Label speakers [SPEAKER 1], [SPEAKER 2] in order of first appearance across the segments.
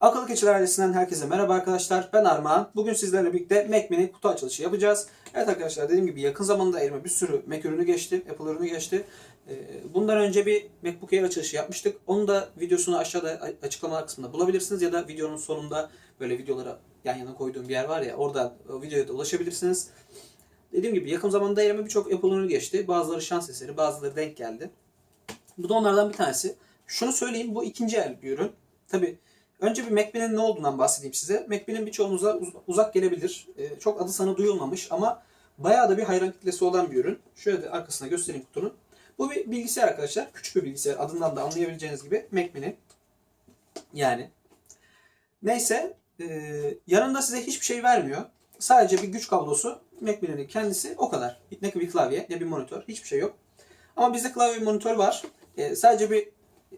[SPEAKER 1] Akıllı Keçiler ailesinden herkese merhaba arkadaşlar. Ben Armağan. Bugün sizlerle birlikte Mac Mini kutu açılışı yapacağız. Evet arkadaşlar dediğim gibi yakın zamanda elime bir sürü Mac ürünü geçti. Apple ürünü geçti. Ee, Bundan önce bir MacBook Air açılışı yapmıştık. Onun da videosunu aşağıda a- açıklamalar kısmında bulabilirsiniz. Ya da videonun sonunda böyle videolara yan yana koyduğum bir yer var ya orada o videoya da ulaşabilirsiniz. Dediğim gibi yakın zamanda elime birçok Apple ürünü geçti. Bazıları şans eseri, bazıları denk geldi. Bu da onlardan bir tanesi. Şunu söyleyeyim bu ikinci el bir ürün. Tabi önce bir Mac Mini'nin ne olduğundan bahsedeyim size. Mac Mini'nin birçoğunuza uz- uzak gelebilir. Ee, çok adı sana duyulmamış ama bayağı da bir hayran kitlesi olan bir ürün. Şöyle de arkasına göstereyim kutunun. Bu bir bilgisayar arkadaşlar. Küçük bir bilgisayar. Adından da anlayabileceğiniz gibi Mac Mini. Yani. Neyse. e, yanında size hiçbir şey vermiyor. Sadece bir güç kablosu. Mac Mini'nin kendisi o kadar. Ne bir klavye ne bir monitör. Hiçbir şey yok. Ama bizde klavye ve monitör var. E, sadece bir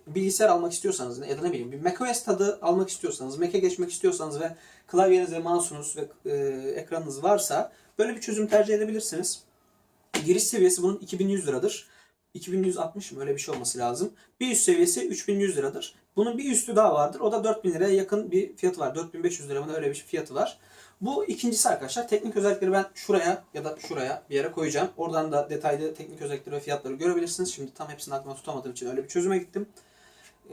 [SPEAKER 1] bilgisayar almak istiyorsanız ya da ne bileyim bir macOS tadı almak istiyorsanız, Mac'e geçmek istiyorsanız ve klavyeniz ve mouse'unuz ve e, ekranınız varsa böyle bir çözüm tercih edebilirsiniz. Giriş seviyesi bunun 2100 liradır. 2160 mı öyle bir şey olması lazım. Bir üst seviyesi 3100 liradır. Bunun bir üstü daha vardır. O da 4000 liraya yakın bir fiyatı var. 4500 lira mı öyle bir fiyatı var. Bu ikincisi arkadaşlar. Teknik özellikleri ben şuraya ya da şuraya bir yere koyacağım. Oradan da detaylı teknik özellikleri ve fiyatları görebilirsiniz. Şimdi tam hepsini aklıma tutamadığım için öyle bir çözüme gittim.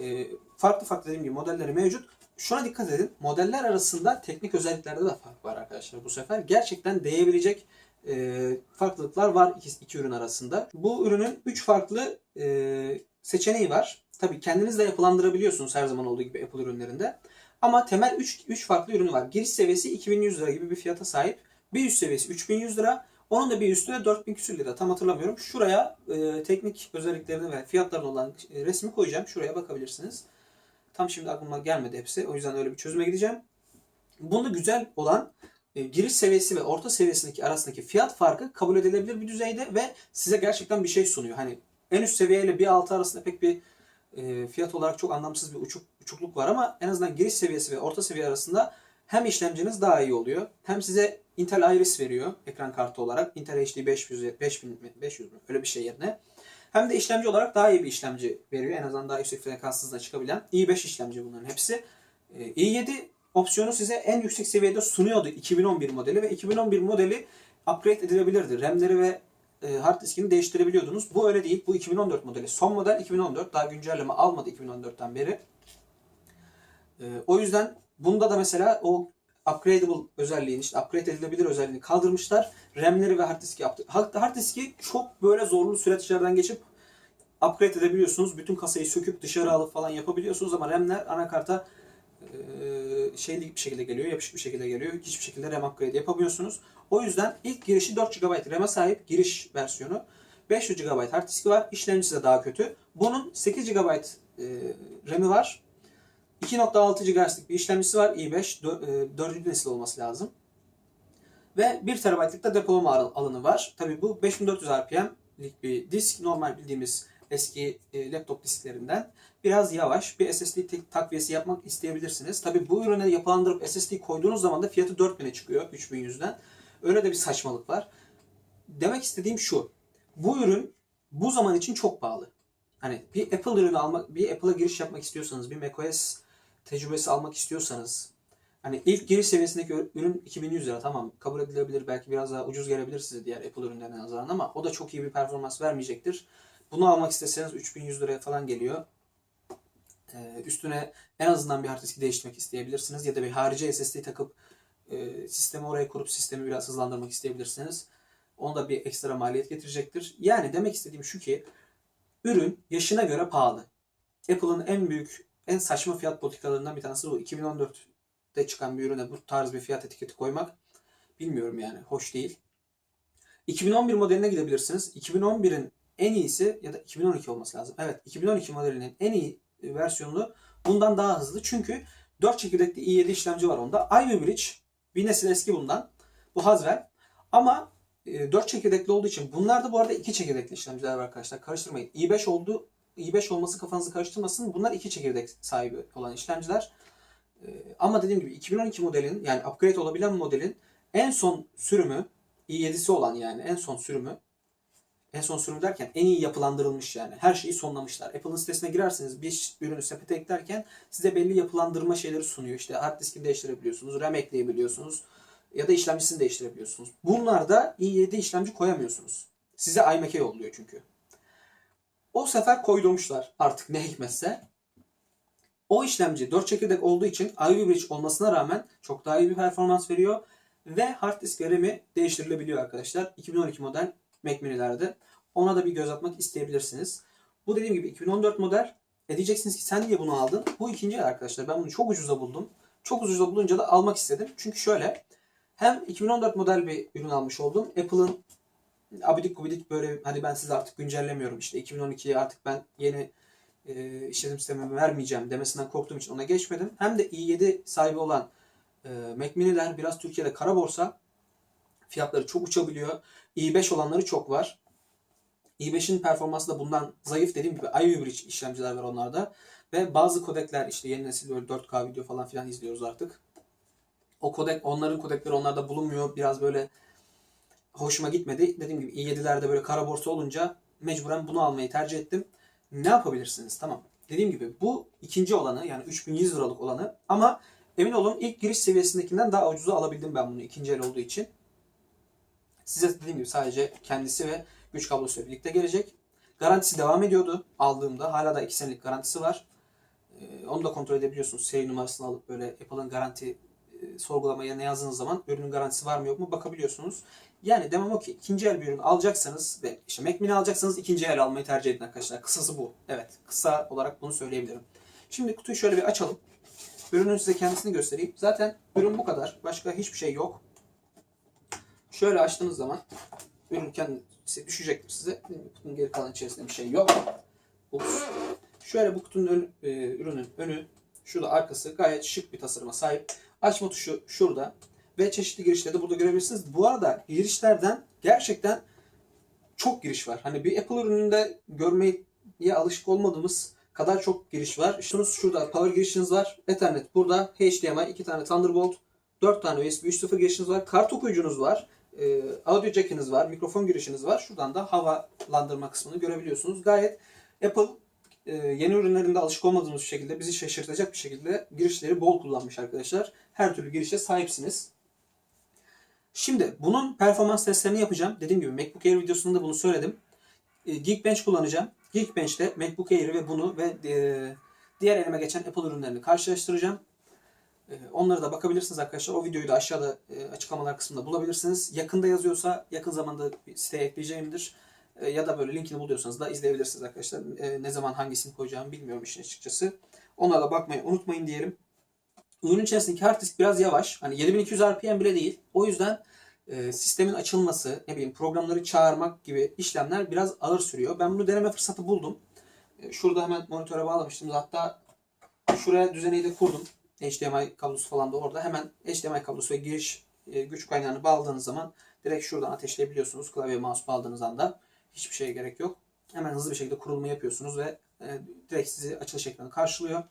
[SPEAKER 1] Ee, farklı farklı dediğim gibi modelleri mevcut. Şuna dikkat edin. Modeller arasında teknik özelliklerde de fark var arkadaşlar bu sefer. Gerçekten değebilecek e, farklılıklar var iki, iki ürün arasında. Bu ürünün 3 farklı e, seçeneği var. Tabii kendiniz de yapılandırabiliyorsunuz her zaman olduğu gibi Apple ürünlerinde. Ama temel 3 3 farklı ürünü var. Giriş seviyesi 2100 lira gibi bir fiyata sahip. Bir üst seviyesi 3100 lira. Onun da bir üstü de 4000 küsür lira. Tam hatırlamıyorum. Şuraya e, teknik özelliklerini ve fiyatlarını olan e, resmi koyacağım. Şuraya bakabilirsiniz. Tam şimdi aklıma gelmedi hepsi. O yüzden öyle bir çözüme gideceğim. Bunda güzel olan e, giriş seviyesi ve orta seviyesindeki arasındaki fiyat farkı kabul edilebilir bir düzeyde ve size gerçekten bir şey sunuyor. Hani en üst seviyeyle bir altı arasında pek bir e, fiyat olarak çok anlamsız bir uçuk, uçukluk var ama en azından giriş seviyesi ve orta seviye arasında hem işlemciniz daha iyi oluyor hem size Intel Iris veriyor ekran kartı olarak. Intel HD 500, 5000, 500 mü? Öyle bir şey yerine. Hem de işlemci olarak daha iyi bir işlemci veriyor. En azından daha yüksek frekanslı da çıkabilen. i5 işlemci bunların hepsi. E, i7 opsiyonu size en yüksek seviyede sunuyordu 2011 modeli ve 2011 modeli upgrade edilebilirdi. RAM'leri ve e, hard diskini değiştirebiliyordunuz. Bu öyle değil. Bu 2014 modeli. Son model 2014. Daha güncelleme almadı 2014'ten beri. E, o yüzden bunda da mesela o upgradable özelliğini, işte upgrade edilebilir özelliğini kaldırmışlar. RAM'leri ve hard diski yaptı. Hard, diski çok böyle zorlu süreçlerden geçip upgrade edebiliyorsunuz. Bütün kasayı söküp dışarı alıp falan yapabiliyorsunuz ama RAM'ler anakarta e, şeylik bir şekilde geliyor, yapışık bir şekilde geliyor. Hiçbir şekilde RAM upgrade yapamıyorsunuz. O yüzden ilk girişi 4 GB RAM'e sahip giriş versiyonu. 500 GB hard diski var. İşlemcisi de daha kötü. Bunun 8 GB e, RAM'i var. 2.6 GHz'lik bir işlemcisi var. i5 4. nesil olması lazım. Ve 1 TB'lık da depolama al- alanı var. Tabi bu 5400 RPM'lik bir disk. Normal bildiğimiz eski e, laptop disklerinden biraz yavaş. Bir SSD takviyesi yapmak isteyebilirsiniz. Tabi bu ürüne yapılandırıp SSD koyduğunuz zaman da fiyatı 4000'e çıkıyor 3100'den. Öyle de bir saçmalık var. Demek istediğim şu. Bu ürün bu zaman için çok pahalı. Hani bir Apple ürünü almak, bir Apple'a giriş yapmak istiyorsanız, bir macOS tecrübesi almak istiyorsanız hani ilk giriş seviyesindeki ürün 2100 lira tamam kabul edilebilir belki biraz daha ucuz gelebilir size diğer Apple ürünlerine nazaran ama o da çok iyi bir performans vermeyecektir. Bunu almak isteseniz 3100 liraya falan geliyor. Ee, üstüne en azından bir hard diski değiştirmek isteyebilirsiniz ya da bir harici SSD takıp e, sistemi oraya kurup sistemi biraz hızlandırmak isteyebilirsiniz. Onda bir ekstra maliyet getirecektir. Yani demek istediğim şu ki ürün yaşına göre pahalı. Apple'ın en büyük, en saçma fiyat politikalarından bir tanesi bu. 2014'te çıkan bir ürüne bu tarz bir fiyat etiketi koymak bilmiyorum yani. Hoş değil. 2011 modeline gidebilirsiniz. 2011'in en iyisi ya da 2012 olması lazım. Evet 2012 modelinin en iyi versiyonu bundan daha hızlı. Çünkü 4 çekirdekli i7 işlemci var onda. Ivy Bridge bir nesil eski bundan. Bu Haswell. Ama 4 çekirdekli olduğu için bunlar da bu arada 2 çekirdekli işlemciler var arkadaşlar. Karıştırmayın. i5 oldu i5 olması kafanızı karıştırmasın. Bunlar 2 çekirdek sahibi olan işlemciler. Ee, Ama dediğim gibi 2012 modelin yani upgrade olabilen modelin en son sürümü i7'si olan yani en son sürümü En son sürüm derken en iyi yapılandırılmış yani. Her şeyi sonlamışlar. Apple'ın sitesine girerseniz bir ürünü sepete eklerken size belli yapılandırma şeyleri sunuyor. İşte hard diskini değiştirebiliyorsunuz, RAM ekleyebiliyorsunuz ya da işlemcisini değiştirebiliyorsunuz. Bunlarda i7 işlemci koyamıyorsunuz. Size iMac'e yolluyor çünkü. O sefer koydurmuşlar artık ne hikmetse. O işlemci 4 çekirdek olduğu için Ivy Bridge olmasına rağmen çok daha iyi bir performans veriyor. Ve hard disk RAM'i değiştirilebiliyor arkadaşlar. 2012 model Mac Mini'lerde. Ona da bir göz atmak isteyebilirsiniz. Bu dediğim gibi 2014 model. E diyeceksiniz ki sen niye bunu aldın? Bu ikinci arkadaşlar. Ben bunu çok ucuza buldum. Çok ucuza bulunca da almak istedim. Çünkü şöyle. Hem 2014 model bir ürün almış oldum. Apple'ın abidik gubidik böyle hani ben size artık güncellemiyorum işte 2012'ye artık ben yeni e, işletim sistemimi vermeyeceğim demesinden korktuğum için ona geçmedim. Hem de i7 sahibi olan e, Mac Mini'ler biraz Türkiye'de kara borsa. Fiyatları çok uçabiliyor. i5 olanları çok var. i5'in performansı da bundan zayıf dediğim gibi Ivy Bridge işlemciler var onlarda. Ve bazı kodekler işte yeni nesil böyle 4K video falan filan izliyoruz artık. O kodek, onların kodekleri onlarda bulunmuyor. Biraz böyle hoşuma gitmedi. Dediğim gibi i7'lerde böyle kara borsa olunca mecburen bunu almayı tercih ettim. Ne yapabilirsiniz? Tamam. Dediğim gibi bu ikinci olanı yani 3100 liralık olanı ama emin olun ilk giriş seviyesindekinden daha ucuza alabildim ben bunu ikinci el olduğu için. Size dediğim gibi sadece kendisi ve güç kablosuyla birlikte gelecek. Garantisi devam ediyordu aldığımda. Hala da 2 senelik garantisi var. Ee, onu da kontrol edebiliyorsunuz. Seri numarasını alıp böyle Apple'ın garanti sorgulamaya ne yazdığınız zaman ürünün garantisi var mı yok mu bakabiliyorsunuz. Yani demem o ki ikinci el bir ürün alacaksanız ve işte Mac Mini alacaksanız ikinci el almayı tercih edin arkadaşlar. Kısası bu. Evet. Kısa olarak bunu söyleyebilirim. Şimdi kutuyu şöyle bir açalım. Ürünün size kendisini göstereyim. Zaten ürün bu kadar. Başka hiçbir şey yok. Şöyle açtığınız zaman ürün kendisi düşecektir size. Kutunun geri kalan içerisinde bir şey yok. Ups. Şöyle bu kutunun ön, e, ürünün önü, şurada arkası gayet şık bir tasarıma sahip. Açma tuşu şurada ve çeşitli girişleri de burada görebilirsiniz. Bu arada girişlerden gerçekten çok giriş var. Hani bir Apple ürününde görmeye alışık olmadığımız kadar çok giriş var. İşte şurada power girişiniz var. Ethernet burada. HDMI, 2 tane Thunderbolt, 4 tane USB 3.0 girişiniz var. Kart okuyucunuz var. E, audio jackiniz var. Mikrofon girişiniz var. Şuradan da havalandırma kısmını görebiliyorsunuz. Gayet Apple e, yeni ürünlerinde alışık olmadığımız şekilde bizi şaşırtacak bir şekilde girişleri bol kullanmış arkadaşlar. Her türlü girişe sahipsiniz. Şimdi bunun performans testlerini yapacağım. Dediğim gibi MacBook Air videosunda bunu söyledim. E, Geekbench kullanacağım. Geekbench'te MacBook Air'i ve bunu ve e, diğer elime geçen Apple ürünlerini karşılaştıracağım. E, onlara da bakabilirsiniz arkadaşlar. O videoyu da aşağıda e, açıklamalar kısmında bulabilirsiniz. Yakında yazıyorsa yakın zamanda siteye ekleyeceğimdir. E, ya da böyle linkini buluyorsanız da izleyebilirsiniz arkadaşlar. Ne zaman hangisini koyacağımı bilmiyorum işin açıkçası. Onlara da bakmayı unutmayın diyelim. Ürün içerisindeki hard disk biraz yavaş. Hani 7200 RPM bile değil. O yüzden e, sistemin açılması, ne bileyim programları çağırmak gibi işlemler biraz ağır sürüyor. Ben bunu deneme fırsatı buldum. E, şurada hemen monitöre bağlamıştım. Hatta şuraya düzeneyi de kurdum. HDMI kablosu falan da orada. Hemen HDMI kablosu ve giriş e, güç kaynağını bağladığınız zaman direkt şuradan ateşleyebiliyorsunuz. Klavye mouse bağladığınız anda. Hiçbir şeye gerek yok. Hemen hızlı bir şekilde kurulma yapıyorsunuz ve e, direkt sizi açılış ekranı karşılıyor.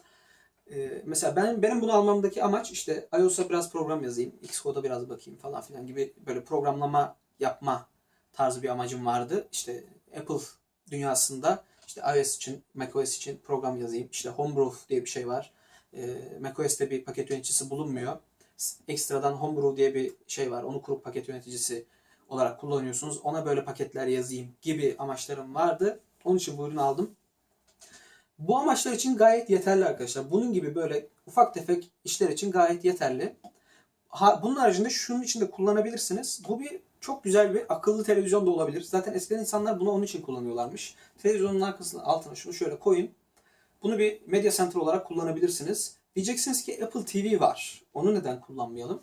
[SPEAKER 1] Ee, mesela ben benim bunu almamdaki amaç işte iOS'a biraz program yazayım, Xcode'a biraz bakayım falan filan gibi böyle programlama yapma tarzı bir amacım vardı. İşte Apple dünyasında işte iOS için, macOS için program yazayım. İşte Homebrew diye bir şey var. Ee, macOS'te bir paket yöneticisi bulunmuyor. Ekstradan Homebrew diye bir şey var. Onu kurup paket yöneticisi olarak kullanıyorsunuz. Ona böyle paketler yazayım gibi amaçlarım vardı. Onun için bu ürünü aldım. Bu amaçlar için gayet yeterli arkadaşlar. Bunun gibi böyle ufak tefek işler için gayet yeterli. Ha, bunun haricinde şunun için de kullanabilirsiniz. Bu bir çok güzel bir akıllı televizyon da olabilir. Zaten eskiden insanlar bunu onun için kullanıyorlarmış. Televizyonun arkasına altına şunu şöyle koyun. Bunu bir medya center olarak kullanabilirsiniz. Diyeceksiniz ki Apple TV var. Onu neden kullanmayalım?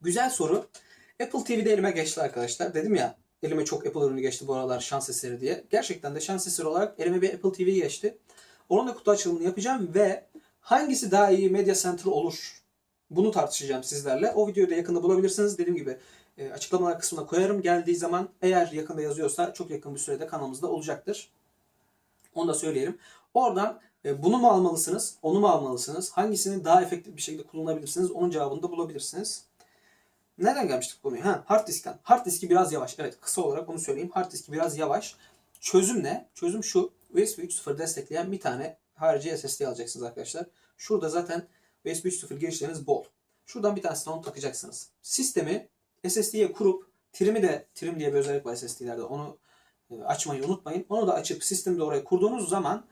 [SPEAKER 1] Güzel soru. Apple TV'de elime geçti arkadaşlar. Dedim ya Elime çok Apple ürünü geçti bu aralar şans eseri diye. Gerçekten de şans eseri olarak elime bir Apple TV geçti. Onun da kutu açılımını yapacağım ve hangisi daha iyi Media Center olur? Bunu tartışacağım sizlerle. O videoyu da yakında bulabilirsiniz. Dediğim gibi e, açıklamalar kısmına koyarım. Geldiği zaman eğer yakında yazıyorsa çok yakın bir sürede kanalımızda olacaktır. Onu da söyleyelim. Oradan e, bunu mu almalısınız, onu mu almalısınız? Hangisini daha efektif bir şekilde kullanabilirsiniz? Onun cevabını da bulabilirsiniz. Nereden gelmiştik konuya? Ha, hard diskten. Hard diski biraz yavaş. Evet kısa olarak onu söyleyeyim. Hard diski biraz yavaş. Çözüm ne? Çözüm şu. USB 3.0 destekleyen bir tane harici SSD alacaksınız arkadaşlar. Şurada zaten USB 3.0 girişleriniz bol. Şuradan bir tanesini onu takacaksınız. Sistemi SSD'ye kurup trim'i de trim diye bir özellik var SSD'lerde. Onu e, açmayı unutmayın. Onu da açıp sistemi de oraya kurduğunuz zaman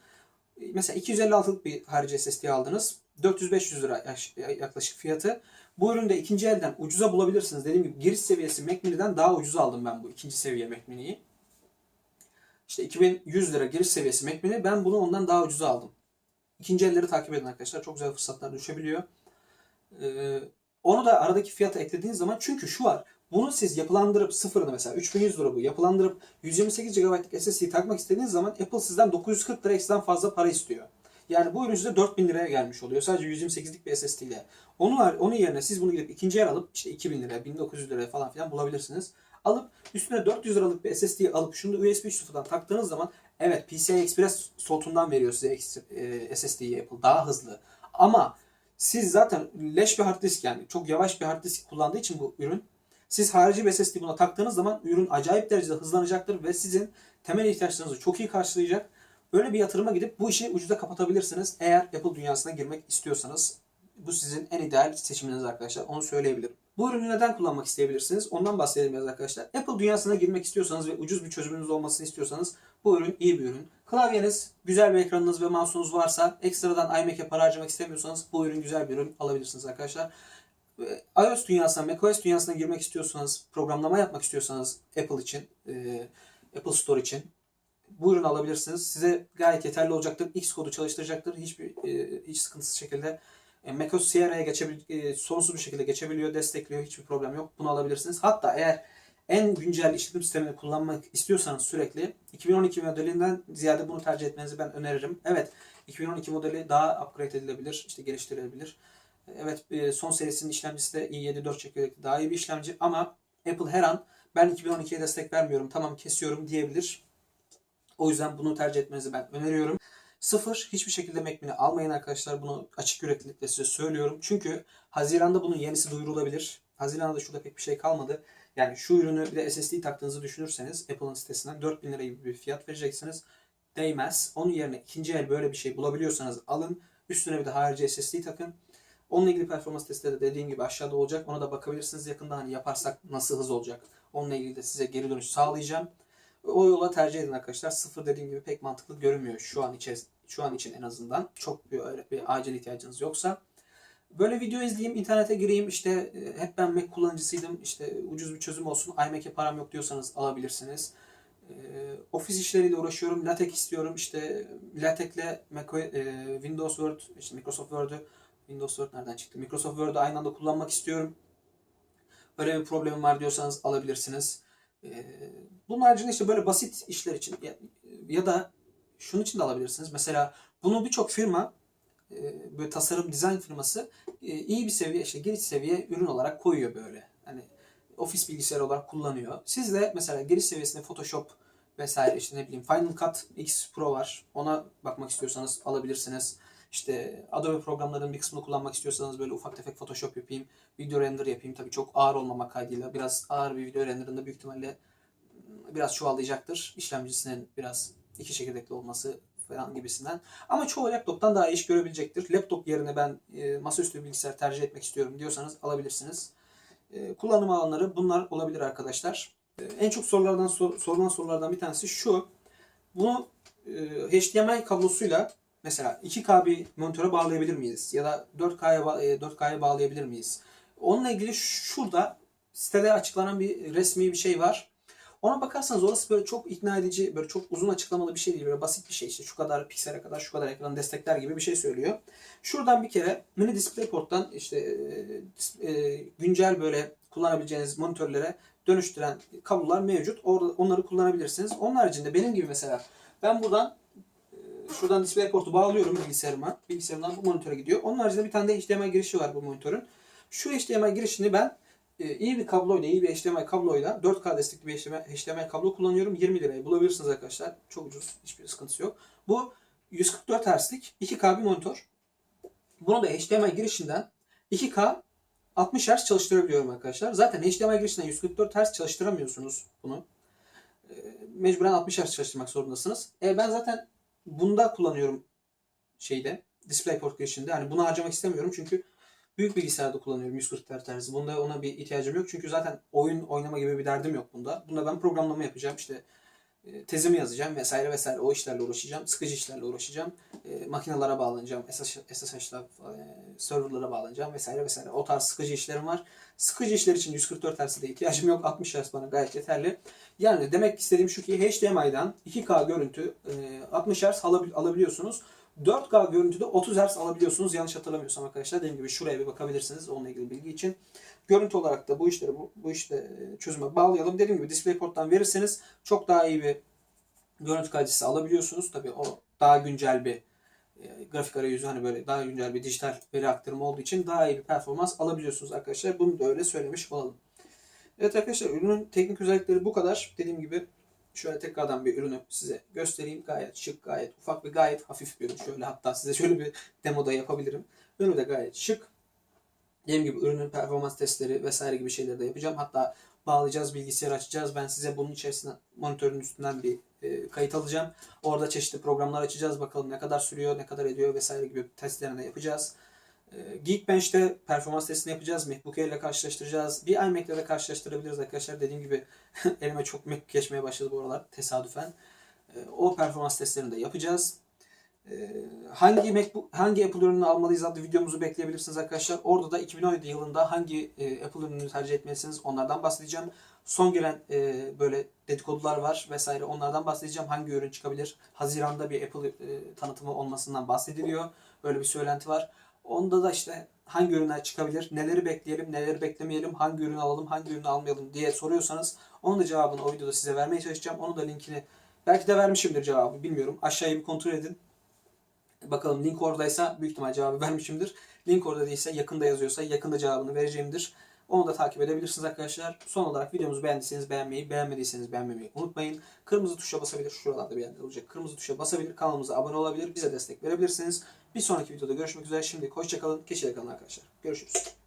[SPEAKER 1] mesela 256'lık bir harici SSD aldınız. 400-500 lira yaklaşık fiyatı. Bu ürünü de ikinci elden ucuza bulabilirsiniz. Dediğim gibi giriş seviyesi Mac Mini'den daha ucuz aldım ben bu ikinci seviye Mac Mini'yi. İşte 2100 lira giriş seviyesi Mac Mini. Ben bunu ondan daha ucuza aldım. İkinci elleri takip edin arkadaşlar. Çok güzel fırsatlar düşebiliyor. Ee, onu da aradaki fiyata eklediğiniz zaman çünkü şu var. Bunu siz yapılandırıp sıfırını mesela 3100 lira bu yapılandırıp 128 GB'lık SSD takmak istediğiniz zaman Apple sizden 940 lira ekstradan fazla para istiyor. Yani bu ürün size 4000 liraya gelmiş oluyor. Sadece 128'lik bir SSD ile. Onun, onun yerine siz bunu gidip ikinci el alıp işte 2000 liraya, 1900 liraya falan filan bulabilirsiniz. Alıp üstüne 400 liralık bir SSD alıp şunu da USB 3.0'dan taktığınız zaman evet PCI Express slotundan veriyor size e, SSD'yi Apple daha hızlı. Ama siz zaten leş bir hard disk yani çok yavaş bir hard disk kullandığı için bu ürün siz harici bir SSD buna taktığınız zaman ürün acayip derecede hızlanacaktır ve sizin temel ihtiyaçlarınızı çok iyi karşılayacak. Böyle bir yatırıma gidip bu işi ucuza kapatabilirsiniz. Eğer Apple dünyasına girmek istiyorsanız bu sizin en ideal seçiminiz arkadaşlar. Onu söyleyebilirim. Bu ürünü neden kullanmak isteyebilirsiniz? Ondan bahsedelim biraz arkadaşlar. Apple dünyasına girmek istiyorsanız ve ucuz bir çözümünüz olmasını istiyorsanız bu ürün iyi bir ürün. Klavyeniz, güzel bir ekranınız ve mouse'unuz varsa ekstradan iMac'e para harcamak istemiyorsanız bu ürün güzel bir ürün alabilirsiniz arkadaşlar. Ve iOS dünyasına, macOS dünyasına girmek istiyorsanız, programlama yapmak istiyorsanız Apple için, e, Apple Store için bu ürünü alabilirsiniz. Size gayet yeterli olacaktır. Xcode'u çalıştıracaktır. Hiçbir e, hiç sıkıntısız şekilde e, macOS Sierra'ya geçebil e, sonsuz bir şekilde geçebiliyor, destekliyor. Hiçbir problem yok. Bunu alabilirsiniz. Hatta eğer en güncel işletim sistemini kullanmak istiyorsanız sürekli 2012 modelinden ziyade bunu tercih etmenizi ben öneririm. Evet 2012 modeli daha upgrade edilebilir, işte geliştirilebilir. Evet e, son serisinin işlemcisi de i7 4 çekirdekli daha iyi bir işlemci ama Apple her an ben 2012'ye destek vermiyorum tamam kesiyorum diyebilir. O yüzden bunu tercih etmenizi ben öneriyorum. Sıfır hiçbir şekilde Mac Mini almayın arkadaşlar. Bunu açık yüreklilikle size söylüyorum. Çünkü Haziran'da bunun yenisi duyurulabilir. Haziran'da şurada pek bir şey kalmadı. Yani şu ürünü bir de SSD taktığınızı düşünürseniz Apple'ın sitesinden 4000 lira gibi bir fiyat vereceksiniz. Değmez. Onun yerine ikinci el böyle bir şey bulabiliyorsanız alın. Üstüne bir de harici SSD takın. Onunla ilgili performans testleri de dediğim gibi aşağıda olacak. Ona da bakabilirsiniz yakında hani yaparsak nasıl hız olacak. Onunla ilgili de size geri dönüş sağlayacağım. O yola tercih edin arkadaşlar. Sıfır dediğim gibi pek mantıklı görünmüyor şu an için, şu an için en azından. Çok bir, bir acil ihtiyacınız yoksa. Böyle video izleyeyim, internete gireyim. İşte e, hep ben Mac kullanıcısıydım. İşte ucuz bir çözüm olsun. iMac'e param yok diyorsanız alabilirsiniz. E, ofis işleriyle uğraşıyorum. LaTeX istiyorum. İşte LaTeX'le Mac, e, Windows Word, işte Microsoft Word'ü Windows Word nereden çıktı? Microsoft Word'ü aynı anda kullanmak istiyorum. Böyle bir problemim var diyorsanız alabilirsiniz. Ee, Bunun haricinde işte böyle basit işler için ya, ya da şunun için de alabilirsiniz. Mesela bunu birçok firma e, böyle tasarım dizayn firması e, iyi bir seviye işte giriş seviye ürün olarak koyuyor böyle. Hani ofis bilgisayarı olarak kullanıyor. Siz de mesela giriş seviyesinde Photoshop vesaire işte ne bileyim Final Cut X Pro var. Ona bakmak istiyorsanız alabilirsiniz. İşte Adobe programlarının bir kısmını kullanmak istiyorsanız böyle ufak tefek Photoshop yapayım, video render yapayım. Tabii çok ağır olmamak kaydıyla biraz ağır bir video renderında büyük ihtimalle biraz çuvallayacaktır. İşlemcisinin biraz iki çekirdekli olması falan gibisinden. Ama çoğu laptoptan daha iyi iş görebilecektir. Laptop yerine ben e, masaüstü bilgisayar tercih etmek istiyorum diyorsanız alabilirsiniz. E, kullanım alanları bunlar olabilir arkadaşlar. E, en çok sorulardan sor, sorulan sorulardan bir tanesi şu. Bunu e, HDMI kablosuyla mesela 2K bir monitöre bağlayabilir miyiz? Ya da 4K'ya ba- e, 4K'ya bağlayabilir miyiz? Onunla ilgili şurada sitede açıklanan bir resmi bir şey var. Ona bakarsanız orası böyle çok ikna edici, böyle çok uzun açıklamalı bir şey değil. Böyle basit bir şey işte şu kadar piksele kadar şu kadar ekran destekler gibi bir şey söylüyor. Şuradan bir kere mini DisplayPort'tan işte e, e, güncel böyle kullanabileceğiniz monitörlere dönüştüren kablolar mevcut. Orada onları kullanabilirsiniz. Onun haricinde benim gibi mesela ben buradan e, şuradan DisplayPort'u bağlıyorum bilgisayarıma. Bilgisayarımdan bu monitöre gidiyor. Onun haricinde bir tane de HDMI girişi var bu monitörün. Şu HDMI girişini ben e, iyi bir kabloyla, iyi bir HDMI kabloyla 4K destekli bir HDMI, HDMI kablo kullanıyorum. 20 liraya bulabilirsiniz arkadaşlar. Çok ucuz. Hiçbir sıkıntısı yok. Bu 144 Hz'lik 2K bir monitör. Bunu da HDMI girişinden 2K 60 Hz çalıştırabiliyorum arkadaşlar. Zaten HDMI girişinden 144 Hz çalıştıramıyorsunuz bunu. Ee, Mecburen 60 Hz çalıştırmak zorundasınız. E ben zaten bunda kullanıyorum şeyde DisplayPort girişinde. Yani bunu harcamak istemiyorum çünkü büyük bilgisayarda kullanıyorum 144 Hz. Bunda ona bir ihtiyacım yok. Çünkü zaten oyun oynama gibi bir derdim yok bunda. Bunda ben programlama yapacağım. İşte tezimi yazacağım vesaire vesaire o işlerle uğraşacağım. Sıkıcı işlerle uğraşacağım. E, makinelere bağlanacağım. SSH, SSH'la e, serverlara bağlanacağım vesaire vesaire. O tarz sıkıcı işlerim var. Sıkıcı işler için 144 Hz'e ihtiyacım yok. 60 Hz bana gayet yeterli. Yani demek istediğim şu ki HDMI'dan 2K görüntü e, 60 Hz alabil- alabiliyorsunuz. 4K görüntüde 30 Hz alabiliyorsunuz. Yanlış hatırlamıyorsam arkadaşlar. Dediğim gibi şuraya bir bakabilirsiniz onunla ilgili bilgi için. Görüntü olarak da bu işleri bu, bu işte e, çözüme bağlayalım. Dediğim gibi DisplayPort'tan verirseniz çok daha iyi bir görüntü kalitesi alabiliyorsunuz. Tabii o daha güncel bir e, grafik arayüzü hani böyle daha güncel bir dijital veri aktarımı olduğu için daha iyi bir performans alabiliyorsunuz arkadaşlar. Bunu da öyle söylemiş olalım. Evet arkadaşlar ürünün teknik özellikleri bu kadar. Dediğim gibi şöyle tekrardan bir ürünü size göstereyim. Gayet şık, gayet ufak ve gayet hafif bir ürün. Şöyle hatta size şöyle bir demo da yapabilirim. Ürünü de gayet şık. Dediğim gibi ürünün performans testleri vesaire gibi şeyleri de yapacağım. Hatta bağlayacağız, bilgisayar açacağız. Ben size bunun içerisinde monitörün üstünden bir e, kayıt alacağım. Orada çeşitli programlar açacağız. Bakalım ne kadar sürüyor, ne kadar ediyor vesaire gibi testlerini de yapacağız. E, Geekbench'te performans testini yapacağız. MacBook Air ile karşılaştıracağız. Bir iMac ile de karşılaştırabiliriz arkadaşlar. Dediğim gibi elime çok Mac geçmeye başladı bu aralar tesadüfen. E, o performans testlerini de yapacağız. Ee, hangi MacBook, hangi Apple ürününü almalıyız adlı videomuzu bekleyebilirsiniz arkadaşlar. Orada da 2017 yılında hangi e, Apple ürününü tercih etmelisiniz onlardan bahsedeceğim. Son gelen e, böyle dedikodular var vesaire onlardan bahsedeceğim. Hangi ürün çıkabilir? Haziranda bir Apple e, tanıtımı olmasından bahsediliyor. Böyle bir söylenti var. Onda da işte hangi ürünler çıkabilir? Neleri bekleyelim, neleri beklemeyelim? Hangi ürünü alalım, hangi ürünü almayalım diye soruyorsanız onun da cevabını o videoda size vermeye çalışacağım. Onun da linkini belki de vermişimdir cevabı bilmiyorum. Aşağıya bir kontrol edin. Bakalım link oradaysa büyük ihtimal cevabı vermişimdir. Link orada değilse yakında yazıyorsa yakında cevabını vereceğimdir. Onu da takip edebilirsiniz arkadaşlar. Son olarak videomuzu beğendiyseniz beğenmeyi, beğenmediyseniz beğenmemeyi unutmayın. Kırmızı tuşa basabilir. Şuralarda bir yerde olacak. Kırmızı tuşa basabilir. Kanalımıza abone olabilir. Bize destek verebilirsiniz. Bir sonraki videoda görüşmek üzere. Şimdi hoşçakalın. Keşke kalın arkadaşlar. Görüşürüz.